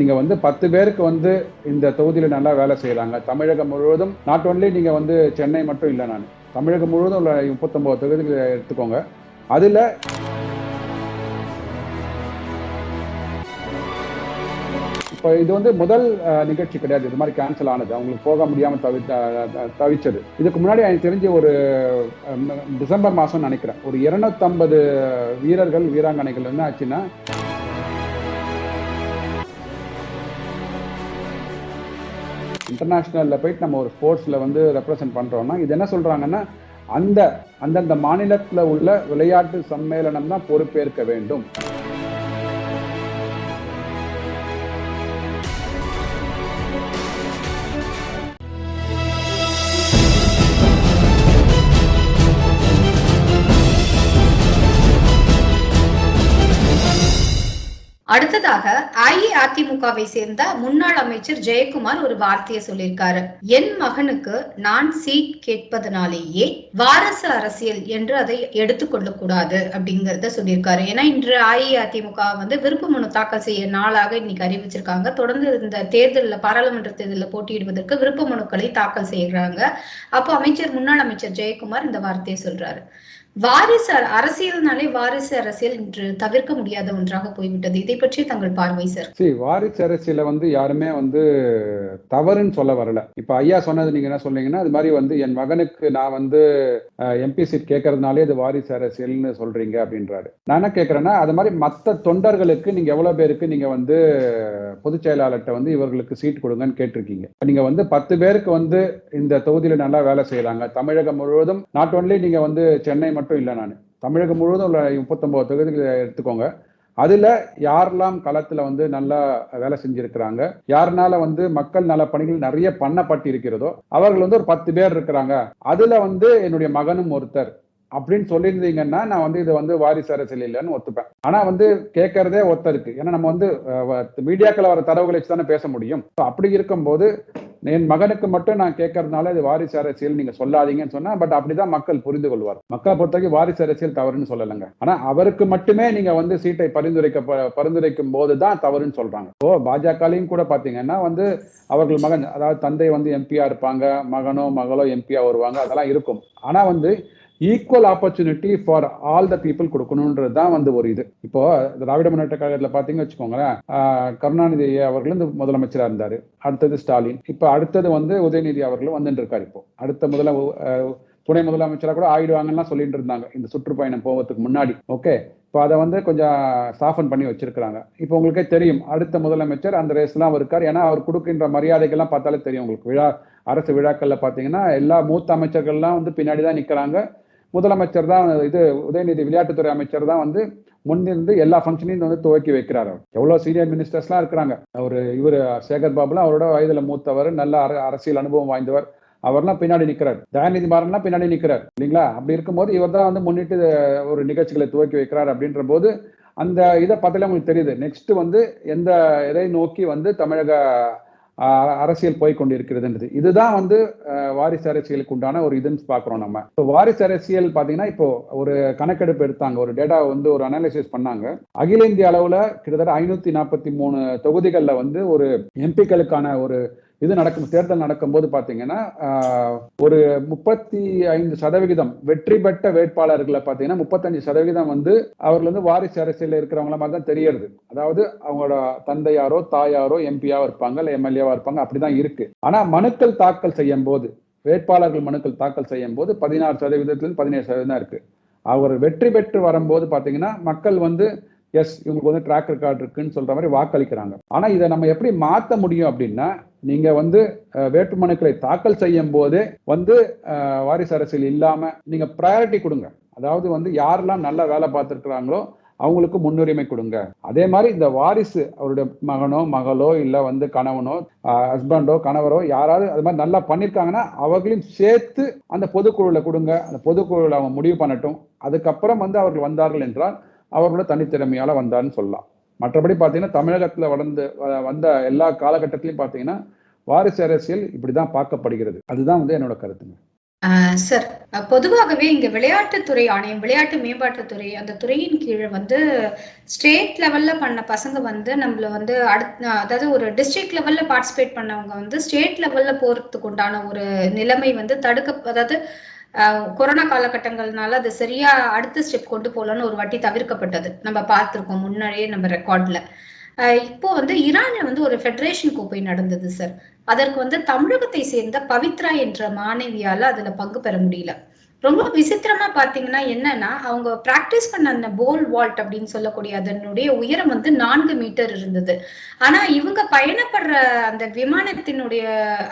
நீங்க வந்து பத்து பேருக்கு வந்து இந்த தொகுதியில நல்லா வேலை செய்யறாங்க. தமிழகம் முழுவதும் நாட் ஒன்லி நீங்க வந்து சென்னை மட்டும் இல்லை நான் தமிழகம் முழுவதும் உள்ள முப்பத்தொன்பது தொகுதிகளை எடுத்துக்கோங்க. அதுல இப்போ இது வந்து முதல் நிகழ்ச்சி கிடையாது. இது மாதிரி கேன்சல் ஆனது. அவங்களுக்கு போக முடியாமல் தவி தவிச்சது. இதுக்கு முன்னாடி எனக்கு தெரிஞ்ச ஒரு டிசம்பர் மாதம்னு நினைக்கிறேன். ஒரு இருநூத்தம்பது வீரர்கள் வீராங்கனைகள் என்ன ஆச்சுன்னா இன்டர்நேஷ்னலில் போயிட்டு நம்ம ஒரு ஸ்போர்ட்ஸில் வந்து ரெப்ரசன்ட் பண்ணுறோம்னா இது என்ன சொல்கிறாங்கன்னா அந்த அந்தந்த மாநிலத்தில் உள்ள விளையாட்டு சம்மேளனம் தான் பொறுப்பேற்க வேண்டும். அடுத்ததாக அஇஅதிமுகவை சேர்ந்த முன்னாள் அமைச்சர் ஜெயக்குமார் ஒரு வார்த்தையை சொல்லியிருக்காரு. என் மகனுக்கு நான் சீட் கேட்பதனாலேயே வாரசு அரசியல் என்று அதை எடுத்துக்கொள்ள கூடாது அப்படிங்கறத சொல்லியிருக்காரு. ஏன்னா இன்று அஇஅதிமுக வந்து விருப்ப மனு தாக்கல் செய்ய நாளாக இன்னைக்கு அறிவிச்சிருக்காங்க. தொடர்ந்து இந்த தேர்தலில் பாராளுமன்ற தேர்தலில் போட்டியிடுவதற்கு விருப்ப மனுக்களை தாக்கல் செய்யறாங்க அப்போ அமைச்சர் முன்னாள் அமைச்சர் ஜெயக்குமார் இந்த வார்த்தையை சொல்றாரு. வாரிசு அரசியல்னாலே வாரிசு அரசியல் இன்று தவிர்க்க முடியாத ஒன்றாக போய்விட்டது. இதை பற்றி தங்கள் பார்வை சார் சரி வாரிசு அரசியல வந்து யாருமே வந்து தவறுன்னு சொல்ல வரல. இப்ப ஐயா சொன்னது நீங்க என்ன சொன்னீங்கன்னா அது மாதிரி வந்து என் மகனுக்கு நான் வந்து எம்பி சீட் கேட்கறதுனாலே அது வாரிசு அரசியல்னு சொல்றீங்க அப்படின்றாரு. நான் என்ன கேட்கறேன்னா அது மாதிரி மற்ற தொண்டர்களுக்கு நீங்க எவ்வளவு பேருக்கு நீங்க வந்து பொதுச் செயலாளர்கிட்ட வந்து இவர்களுக்கு சீட் கொடுங்கன்னு கேட்டிருக்கீங்க. நீங்க வந்து பத்து பேருக்கு வந்து இந்த தொகுதியில நல்லா வேலை செய்யறாங்க தமிழகம் முழுவதும் நாட் ஒன்லி நீங்க வந்து சென்னை மட்டும் இல்லை நான் தமிழகம் முழுவதும் உள்ள முப்பத்தொன்பது தொகுதிகளை எடுத்துக்கோங்க. அதுல யாரெல்லாம் களத்துல வந்து நல்லா வேலை செஞ்சிருக்கிறாங்க யாருனால வந்து மக்கள் நல பணிகள் நிறைய பண்ணப்பட்டு இருக்கிறதோ அவர்கள் வந்து ஒரு பத்து பேர் இருக்கிறாங்க. அதுல வந்து என்னுடைய மகனும் ஒருத்தர். அப்படின்னு சொல்லியிருந்தீங்கன்னா நான் வந்து இது வந்து வாரிசு அரசியல் இல்லைன்னு ஒத்துப்பேன். ஆனா வந்து கேட்கறதே ஒருத்தருக்கு ஏன்னா நம்ம வந்து மீடியாக்கள் வர தரவுகளை வச்சு தானே பேச முடியும். அப்படி இருக்கும்போது என் மகனுக்கு மட்டும் நான் கேட்கறதுனால இது வாரிசு அரசியல் நீங்க சொல்லாதீங்கன்னு சொன்னா பட் அப்படிதான் மக்கள் புரிந்து கொள்வார். மக்களை பொறுத்தவரைக்கும் வாரிசு அரசியல் தவறுன்னு சொல்லலைங்க. ஆனா அவருக்கு மட்டுமே நீங்க வந்து சீட்டை பரிந்துரைக்க பரிந்துரைக்கும் போது தான் தவறுன்னு சொல்றாங்க. ஓ பாஜகலையும் கூட பாத்தீங்கன்னா வந்து அவர்கள் மகன் அதாவது தந்தை வந்து எம்பியா இருப்பாங்க மகனோ மகளோ எம்பியா வருவாங்க அதெல்லாம் இருக்கும். ஆனா வந்து equal opportunity for all the people கொடுக்கணுன்றது தான் வந்து ஒரு இது. இப்போ திராவிட முன்னேற்ற கழகத்தில் பார்த்தீங்கன்னு வச்சுக்கோங்களேன் கருணாநிதி அவர்கள் இந்த முதலமைச்சராக இருந்தார். அடுத்தது ஸ்டாலின். இப்போ அடுத்தது வந்து உதயநிதி அவர்களும் வந்துட்டு இருக்காரு இப்போ. அடுத்த முதல துணை முதலமைச்சராக கூட ஆயிடுவாங்கலாம் சொல்லிட்டு இருந்தாங்க. இந்த சுற்றுப்பயணம் போவதுக்கு முன்னாடி. ஓகே? இப்போ அதை வந்து கொஞ்சம் சாஃபன் பண்ணி வச்சிருக்கிறாங்க. இப்போ உங்களுக்கே தெரியும் அடுத்த முதலமைச்சர் அந்த ரேஸ்லாம் அவர் இருக்கார். ஏன்னா அவர் கொடுக்கின்ற மரியாதைகள்லாம் பார்த்தாலே தெரியும் உங்களுக்கு. விழா அரசு விழாக்கள்ல பார்த்தீங்கன்னா எல்லா மூத்த அமைச்சர்கள்லாம் வந்து பின்னாடி தான் நிற்கிறாங்க முதலமைச்சர் தான் இது உதயநிதி விளையாட்டுத்துறை அமைச்சர் தான் வந்து முன்னிருந்து எல்லா ஃபங்க்ஷனையும் வந்து துவக்கி வைக்கிறார் அவர். எவ்வளவு சீனியர் மினிஸ்டர்ஸ்லாம் இருக்கிறாங்க. அவர் இவர் சேகர் பாபுலாம் அவரோட வயதுல மூத்தவர் நல்ல அர- அரசியல் அனுபவம் வாய்ந்தவர். அவர்லாம் பின்னாடி நிற்கிறார் தயாநிதி மாறன்லாம் பின்னாடி நிற்கிறார் இல்லைங்களா? அப்படி இருக்கும்போது இவர் தான் வந்து முன்னிட்டு ஒரு நிகழ்ச்சிகளை துவக்கி வைக்கிறார் அப்படின்ற போது அந்த இதை பார்த்தாலே உங்களுக்கு தெரியுது. நெக்ஸ்ட் வந்து எந்த இதை நோக்கி வந்து தமிழக அரசியல் போய் கொண்டிருக்கிறதுன்றது இதுதான் வந்து ஆஹ், வாரிசு அரசியலுக்கு உண்டான ஒரு இதுன்னு பார்க்குறோம் நம்ம. இப்போ வாரிசு அரசியல் பார்த்தீங்கன்னா இப்போ ஒரு கணக்கெடுப்பு எடுத்தாங்க. ஒரு டேட்டா வந்து ஒரு அனாலிசிஸ் பண்ணாங்க. அகில இந்திய அளவில் கிட்டத்தட்ட ஐநூத்தி நாற்பத்தி மூணு தொகுதிகளில் வந்து ஒரு எம்பிக்களுக்கான ஒரு இது நடக்கும் தேர்தல் நடக்கும்போது பார்த்தீங்கன்னா ஆஹ், ஒரு முப்பத்தி ஐந்து சதவிகிதம் வெற்றி பெற்ற வேட்பாளர்களை பார்த்தீங்கன்னா முப்பத்தஞ்சு சதவிகிதம் வந்து அவர்கள் வந்து வாரிசு அரசியல் இருக்கிறவங்கள மாதிரி தான் தெரியறது. அதாவது அவங்களோட தந்தையாரோ தாயாரோ எம்பியாவோ இருப்பாங்க இல்லை எம்எல்ஏவா இருப்பாங்க அப்படிதான் இருக்கு. ஆனா மனுக்கள் தாக்கல் செய்யும் போது வேட்பாளர்கள் மனுக்கள் தாக்கல் செய்யும் போது பதினாறு சதவீதத்திலிருந்து பதினேழு சதவீதம் இருக்கு. அவர் வெற்றி பெற்று வரும்போது பாத்தீங்கன்னா மக்கள் வந்து எஸ் இவங்களுக்கு வந்து ட்ராக் ரெக்கார்ட் இருக்குன்னு சொல்ற மாதிரி வாக்களிக்கிறாங்க. ஆனா இதை நம்ம எப்படி மாத்த முடியும் அப்படின்னா நீங்க வந்து வேட்புமனுக்களை தாக்கல் செய்யும் போதே வந்து வாரிசு அரசியல் இல்லாம நீங்க ப்ரையாரிட்டி கொடுங்க. அதாவது வந்து யாரெல்லாம் நல்லா வேலை பார்த்துருக்குறாங்களோ அவங்களுக்கு முன்னுரிமை கொடுங்க. அதே மாதிரி இந்த வாரிசு அவருடைய மகனோ மகளோ இல்ல வந்து கணவனோ ஹஸ்பண்டோ கணவரோ யாராவது அது மாதிரி நல்லா பண்ணிருக்காங்கன்னா அவர்களையும் சேர்த்து அந்த பொதுக்குழுல கொடுங்க. அந்த பொதுக்குழுல அவங்க முடிவு பண்ணட்டும். அதுக்கப்புறம் வந்து அவர்கள் வந்தார்கள் என்றால் அவர்களோட தனித்திறமையால் வந்தார்னு சொல்லலாம். மற்றபடி பார்த்தீங்கன்னா தமிழகத்தில் வளர்ந்து வ- வந்த எல்லா காலகட்டத்திலையும் பார்த்தீங்கன்னா வாரிசு அரசியல் இப்படிதான் பார்க்கப்படுகிறது. அதுதான் வந்து என்னோட கருத்துங்க. சார் பொதுவாகவே இங்க விளையாட்டுத்துறை ஆணையம் விளையாட்டு மேம்பாட்டுத்துறை அந்த துறையின் கீழே வந்து ஸ்டேட் லெவல்ல பண்ண பசங்க வந்து நம்மள வந்து அடுத்த அதாவது ஒரு டிஸ்ட்ரிக்ட் லெவல்ல பார்ட்டிசிபேட் பண்ணவங்க வந்து ஸ்டேட் லெவல்ல போறதுக்கு உண்டான ஒரு நிலைமை வந்து தடுக்க அதாவது கொரோனா காலகட்டங்கள்னால அது சரியா அடுத்த ஸ்டெப் கொண்டு போகலன்னு ஒரு வாட்டி தவிர்க்கப்பட்டது. நம்ம பார்த்துருக்கோம் முன்னாடியே நம்ம ரெக்கார்ட்ல இப்போ வந்து ஈரான்ல வந்து ஒரு ஃபெடரேஷன் கோப்பை நடந்தது சார் அதற்கு வந்து தமிழகத்தை சேர்ந்த பவித்ரா என்ற மாணவியால அதுல பங்கு பெற முடியல. ரொம்ப விசித்திரமா பாத்தீங்கன்னா என்னன்னா அவங்க பிராக்டிஸ் பண்ண அந்த போல் வால்ட் அப்படின்னு சொல்லக்கூடிய அதனுடைய உயரம் வந்து நான்கு மீட்டர் இருந்தது. ஆனா இவங்க பயணப்படுற அந்த விமானத்தினுடைய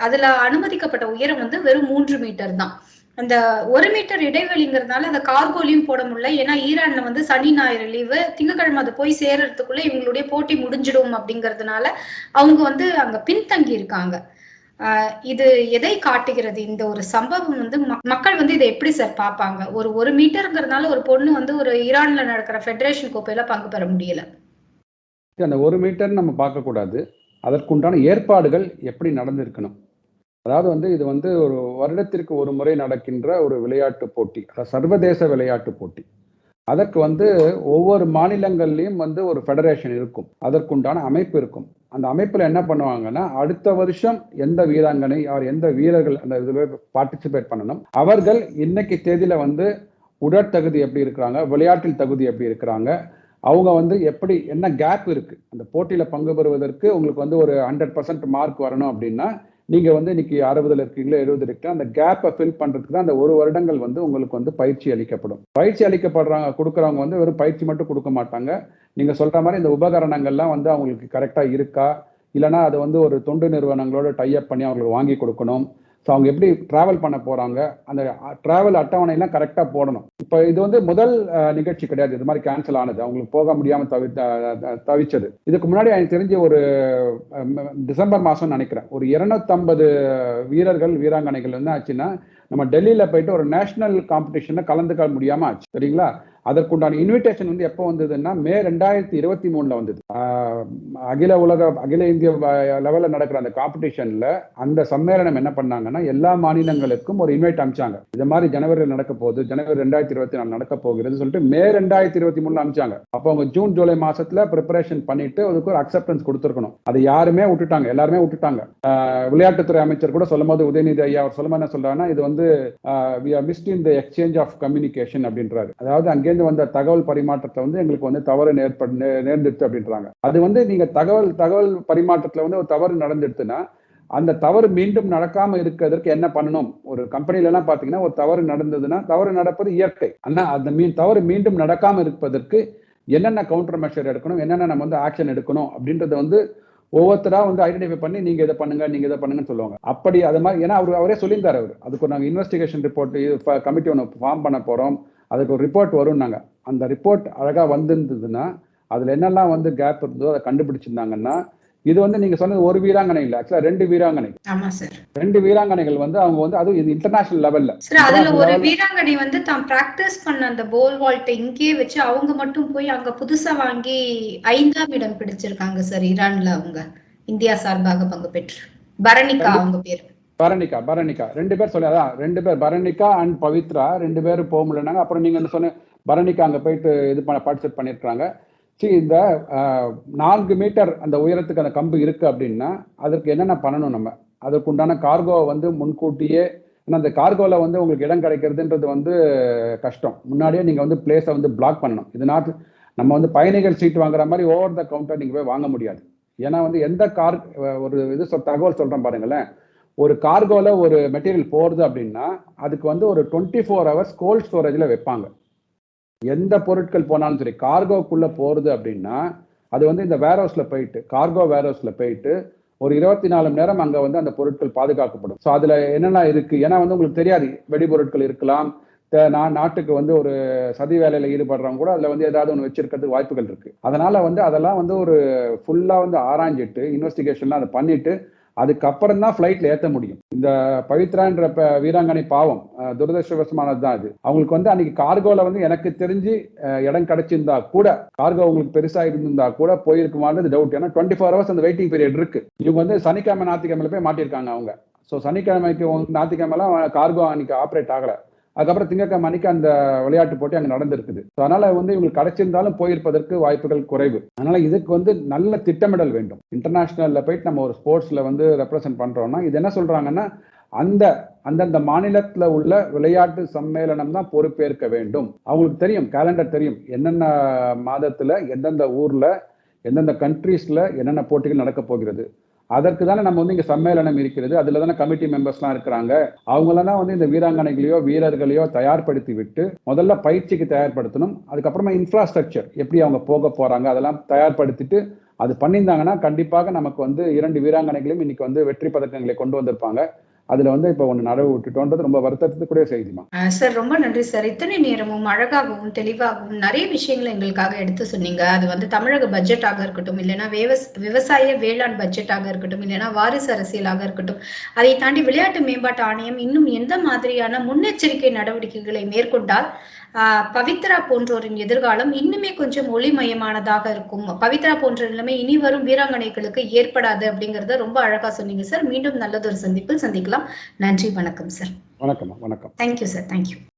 அதுல அனுமதிக்கப்பட்ட உயரம் வந்து வெறும் மூன்று மீட்டர் தான். அந்த ஒரு மீட்டர் இடைவெளிங்கிறதுனால அந்த கார்கோலையும் போட முடியல. ஏன்னா ஈரான்ல வந்து சனி ஞாயிறு லீவு திங்கக்கிழமை அது போய் சேர்றதுக்குள்ள இவங்களுடைய போட்டி முடிஞ்சிடும் அப்படிங்கிறதுனால அவங்க வந்து அங்க பின்தங்கி இருக்காங்க. இது எதை காட்டுகிறது? இந்த ஒரு சம்பவம் வந்து மக்கள் வந்து இதை எப்படி சார் பார்ப்பாங்க? ஒரு ஒரு மீட்டருங்கிறதுனால ஒரு பொண்ணு வந்து ஒரு ஈரான்ல நடக்கிற ஃபெடரேஷன் கோப்பையில பங்கு பெற முடியல. அந்த ஒரு மீட்டர் நம்ம பார்க்கக்கூடாது. அதற்குண்டான ஏற்பாடுகள் எப்படி நடந்திருக்கணும்? அதாவது வந்து இது வந்து ஒரு வருடத்திற்கு ஒரு முறை நடக்கின்ற ஒரு விளையாட்டு போட்டி அதாவது சர்வதேச விளையாட்டு போட்டி. அதற்கு வந்து ஒவ்வொரு மாநிலங்கள்லையும் வந்து ஒரு ஃபெடரேஷன் இருக்கும். அதற்குண்டான அமைப்பு இருக்கும். அந்த அமைப்பில் என்ன பண்ணுவாங்கன்னா அடுத்த வருஷம் எந்த வீராங்கனை அவர் எந்த வீரர்கள் அந்த இதில் பார்ட்டிசிபேட் பண்ணணும். அவர்கள் இன்னைக்கு தேதியில் வந்து உடற்தகுதி எப்படி இருக்கிறாங்க விளையாட்டில் தகுதி எப்படி இருக்கிறாங்க அவங்க வந்து எப்படி என்ன கேப் இருக்கு. அந்த போட்டியில பங்கு பெறுவதற்கு உங்களுக்கு வந்து ஒரு ஹண்ட்ரட் பர்சன்ட் மார்க் வரணும் அப்படின்னா நீங்க வந்து இன்னைக்கு அறுபதுல இருக்கீங்களா எழுபது இருக்கு அந்த கேப்பை ஃபில் பண்றதுக்கு தான் அந்த ஒரு வருடங்கள் வந்து உங்களுக்கு வந்து பயிற்சி அளிக்கப்படும். பயிற்சி அளிக்கப்படுறாங்க கொடுக்குறவங்க வந்து வெறும் பயிற்சி மட்டும் கொடுக்க மாட்டாங்க. நீங்க சொல்ற மாதிரி இந்த உபகரணங்கள்லாம் வந்து அவங்களுக்கு கரெக்டா இருக்கா? இல்லைன்னா அது வந்து ஒரு தொண்டு நிறுவனங்களோட டைப் பண்ணி அவங்களுக்கு வாங்கி கொடுக்கணும். ஸோ அவங்க எப்படி டிராவல் பண்ண போகிறாங்க அந்த டிராவல் அட்டவணையெல்லாம் கரெக்டாக போடணும். இப்போ இது வந்து முதல் நிகழ்ச்சி கிடையாது. இது மாதிரி கேன்சல் ஆனது. அவங்களுக்கு போக முடியாமல் தவி த- தவிச்சது. இதுக்கு முன்னாடி எனக்கு தெரிஞ்ச ஒரு டிசம்பர் மாதம்னு நினைக்கிறேன். ஒரு இருநூத்தம்பது வீரர்கள் வீராங்கனைகள் என்ன ஆச்சுன்னா நம்ம டெல்லியில் போயிட்டு ஒரு நேஷனல் காம்படிஷனில் கலந்துக்க முடியாமல் ஆச்சு. சரிங்களா? அதற்குண்டான இன்விடேஷன் வந்து எப்போ வந்ததுன்னா மே ரெண்டாயிரத்தி இருபத்தி மூணுல வந்தது. அகில உலக அகில இந்திய லெவல்ல நடக்கிற அந்த காம்படிஷன்ல அந்த சம்மேளனம் என்ன பண்ணாங்கன்னா எல்லா மாநிலங்களுக்கும் ஒரு இன்வைட் அமிச்சாங்க. இது மாதிரி ஜனவரியில் நடக்க போகுது ஜனவரி ரெண்டாயிரத்தி இருபத்தி நாலு நடக்க போகிறது சொல்லிட்டு மே ரெண்டாயிரத்தி இருபத்தி மூணுல அமிச்சாங்க. அப்போ அவங்க ஜூன் ஜூலை மாசத்துல ப்ரிப்பரேஷன் பண்ணிட்டு அதுக்கு ஒரு அக்செப்டன்ஸ் கொடுத்துருக்கணும். அது யாருமே விட்டுட்டாங்க எல்லாருமே விட்டுட்டாங்க. விளையாட்டுத்துறை அமைச்சர் கூட சொல்லும் போது உதயநிதி ஐயா அவர் சொல்லும் என்ன சொல்றாங்கன்னா இது வந்து we are missed in the exchange of communication அப்படின்றாரு. அதாவது அங்கே அங்கேருந்து வந்த தகவல் பரிமாற்றத்தை வந்து எங்களுக்கு வந்து தவறு நேர்ப நே- அப்படின்றாங்க. அது வந்து நீங்க தகவல் தகவல் பரிமாற்றத்துல வந்து ஒரு தவறு நடந்துடுதுன்னா அந்த தவறு மீண்டும் நடக்காம இருக்கிறதுக்கு என்ன பண்ணணும்? ஒரு கம்பெனில எல்லாம் பாத்தீங்கன்னா ஒரு தவறு நடந்ததுன்னா தவறு நடப்பது இயற்கை. ஆனா அந்த மீன் தவறு மீண்டும் நடக்காம இருப்பதற்கு என்னென்ன கவுண்டர் மெஷர் எடுக்கணும்? என்னென்ன நம்ம வந்து ஆக்ஷன் எடுக்கணும்? அப்படின்றத வந்து ஒவ்வொருத்தரா வந்து ஐடென்டிஃபை பண்ணி நீங்க இதை பண்ணுங்க நீங்க இதை பண்ணுங்கன்னு சொல்லுவாங்க. அப்படி அது மாதிரி ஏன்னா அவர் அவரே சொல்லியிருந்தாரு அவர். அதுக்கு நாங்கள் இன்வெஸ்டிகேஷன் ரிப்போர்ட் கமிட்டி ஒன்று ஃபார்ம் பண்ண போறோம். அதுக்கு ஒரு ரிப்போர்ட் வரும் நாங்க அந்த ரிப்போர்ட் அழகா வந்திருந்ததுன்னா அதுல என்னெல்லாம் வந்து கேப் இருந்ததோ அதை கண்டுபிடிச்சிருந்தாங்கன்னா இது வந்து நீங்க சொன்னது ஒரு வீராங்கனை இல்ல. ஆக்சுவலா ரெண்டு வீராங்கனை. ஆமா சார் ரெண்டு வீராங்கனைகள் வந்து அவங்க வந்து அது இன்டர்நேஷனல் லெவல்ல சார் அதுல ஒரு வீராங்கனை வந்து தான் பிராக்டிஸ் பண்ண அந்த போல் வால்ட்டை இங்கேயே வச்சு அவங்க மட்டும் போய் அங்க புதுசா வாங்கி ஐந்தாம் இடம் பிடிச்சிருக்காங்க சார் ஈரான்ல அவங்க. இந்தியா சார்பாக பங்கு பெற்று. பரணிகா அவங்க பேரு. பரணிகா பரணிகா ரெண்டு பேர் சொல்லி அதான் ரெண்டு பேர் பரணிகா அண்ட் பவித்ரா ரெண்டு பேரும் போக முடியலனாங்க அப்புறம் நீங்க என்ன சொன்ன பரணிகா அங்க போயிட்டு இது பண்ண பார்ட்டிசிபேட் பண்ணிருக்காங்க. சரி இந்த நான்கு மீட்டர் அந்த உயரத்துக்கு அந்த கம்பு இருக்கு அப்படின்னா அதற்கு என்னென்ன பண்ணணும் நம்ம? அதற்கு உண்டான கார்கோவை வந்து முன்கூட்டியே அந்த கார்கோவில் வந்து உங்களுக்கு இடம் கிடைக்கிறதுன்றது வந்து கஷ்டம். முன்னாடியே நீங்கள் வந்து பிளேஸை வந்து பிளாக் பண்ணணும். இது நாட்டு நம்ம வந்து பயணிகள் சீட் வாங்குற மாதிரி ஓவர் த கவுண்டர் நீங்கள் போய் வாங்க முடியாது. ஏன்னா வந்து எந்த கார் ஒரு இது சொ- தகவல் சொல்கிறேன் பாருங்களேன். ஒரு கார்கோல ஒரு மெட்டீரியல் போறது அப்படின்னா அதுக்கு வந்து ஒரு டுவெண்ட்டி ஃபோர் ஹவர்ஸ் கோல்ட் ஸ்டோரேஜ்ல வைப்பாங்க. எந்த பொருட்கள் போனாலும் சரி கார்கோக்குள்ள போறது அப்படின்னா அது வந்து இந்த வேர் ஹவுஸில் போயிட்டு கார்கோ வேர் ஹவுஸ்ல போயிட்டு ஒரு இருபத்தி நாலு மணி நேரம் அங்க வந்து அந்த பொருட்கள் பாதுகாக்கப்படும். ஸோ அதுல என்னென்ன இருக்கு? ஏன்னா வந்து உங்களுக்கு தெரியாது வெடிபொருட்கள் இருக்கலாம் த- நாட்டுக்கு வந்து ஒரு சதி வேலையில ஈடுபடுறவங்க கூட அதுல வந்து ஏதாவது ஒன்று வச்சிருக்கிறதுக்கு வாய்ப்புகள் இருக்கு. அதனால வந்து அதெல்லாம் வந்து ஒரு ஃபுல்லா வந்து ஆராய்ஞ்சிட்டு இன்வெஸ்டிகேஷன்லாம் அதை பண்ணிட்டு அதுக்கப்புறம் தான் ஃப்ளைட்ல ஏற்ற முடியும். இந்த பவித்ரான்ற வீராங்கனை பாவம் துரதிருஷ்டவசமானது தான் அது. அவங்களுக்கு வந்து அன்னைக்கு கார்கோல வந்து எனக்கு தெரிஞ்சு இடம் கிடைச்சிருந்தா கூட கார்கோ உங்களுக்கு பெருசா இருந்திருந்தா கூட போயிருக்குமானது டவுட் ஏன்னா டுவெண்ட்டி ஃபோர் ஹவர்ஸ் அந்த வெயிட்டிங் பீரியட் இருக்கு. இவங்க வந்து சனிக்கிழமை ஞாயிற்றுக்கிழமையில போய் மாட்டியிருக்காங்க அவங்க. ஸோ சனிக்கிழமைக்கு ஞாயிற்றுக்கிழமைலாம் கார்கோ அன்னைக்கு ஆப்ரேட் ஆகலை. அதுக்கப்புறம் திங்கக்கிழமை அன்னைக்கு அந்த விளையாட்டு போட்டி அங்கே நடந்திருக்குது. ஸோ அதனால வந்து இவங்களுக்கு கிடைச்சிருந்தாலும் போயிருப்பதற்கு வாய்ப்புகள் குறைவு. அதனால இதுக்கு வந்து நல்ல திட்டமிடல் வேண்டும். இன்டர்நேஷனல்ல போயிட்டு நம்ம ஒரு ஸ்போர்ட்ஸ்ல வந்து ரெப்ரசென்ட் பண்றோம்னா இது என்ன சொல்றாங்கன்னா அந்த அந்தந்த மாநிலத்தில் உள்ள விளையாட்டு சம்மேளனம் தான் பொறுப்பேற்க வேண்டும். அவங்களுக்கு தெரியும் கேலண்டர் தெரியும். என்னென்ன மாதத்துல எந்தெந்த ஊர்ல எந்தெந்த கண்ட்ரீஸ்ல என்னென்ன போட்டிகள் நடக்க போகிறது. அதற்கு தானே நம்ம வந்து இங்க சம்மேளனம் இருக்கிறது. அதுல தானே கமிட்டி மெம்பர்ஸ்லாம் இருக்கிறாங்க. அவங்கள வந்து இந்த வீராங்கனைகளையோ வீரர்களையோ தயார்படுத்தி விட்டு முதல்ல பயிற்சிக்கு தயார்படுத்தணும். அதுக்கப்புறமா இன்ஃப்ராஸ்ட்ரக்சர் எப்படி அவங்க போக போறாங்க அதெல்லாம் தயார்படுத்திட்டு அது பண்ணியிருந்தாங்கன்னா கண்டிப்பாக நமக்கு வந்து இரண்டு வீராங்கனைகளையும் இன்னைக்கு வந்து வெற்றி பதக்கங்களை கொண்டு வந்திருப்பாங்க. அதுல வந்து இப்ப ஒண்ணு நடவு விட்டுட்டோன்றது ரொம்ப வருத்தத்துக்குரிய செய்திமா சார் ரொம்ப நன்றி சார். இத்தனை நேரமும் அழகாகவும் தெளிவாகவும் நிறைய விஷயங்களை எங்களுக்காக எடுத்து சொன்னீங்க. அது வந்து தமிழக பட்ஜெட்டாக இருக்கட்டும் இல்லைன்னா விவஸ் விவசாய வேளாண் பட்ஜெட்டாக இருக்கட்டும் இல்லைன்னா வாரிசு அரசியலாக இருக்கட்டும் அதை தாண்டி விளையாட்டு மேம்பாட்டு ஆணையம் இன்னும் எந்த மாதிரியான முன்னெச்சரிக்கை நடவடிக்கைகளை மேற்கொண்டால் பவித்ரா போன்றோரின் எதிர்காலம் இன்னுமே கொஞ்சம் ஒளிமயமானதாக இருக்கும். பவித்ரா போன்ற நிலைமை இனி வரும் வீராங்கனைகளுக்கு ஏற்படாது அப்படிங்கறத ரொம்ப அழகா சொன்னீங்க சார். மீண்டும் நல்லதொரு சந்திப்பில் சந்திக்கலாம். நன்றி வணக்கம் சார். வணக்கம்மா வணக்கம். Thank you sir thank you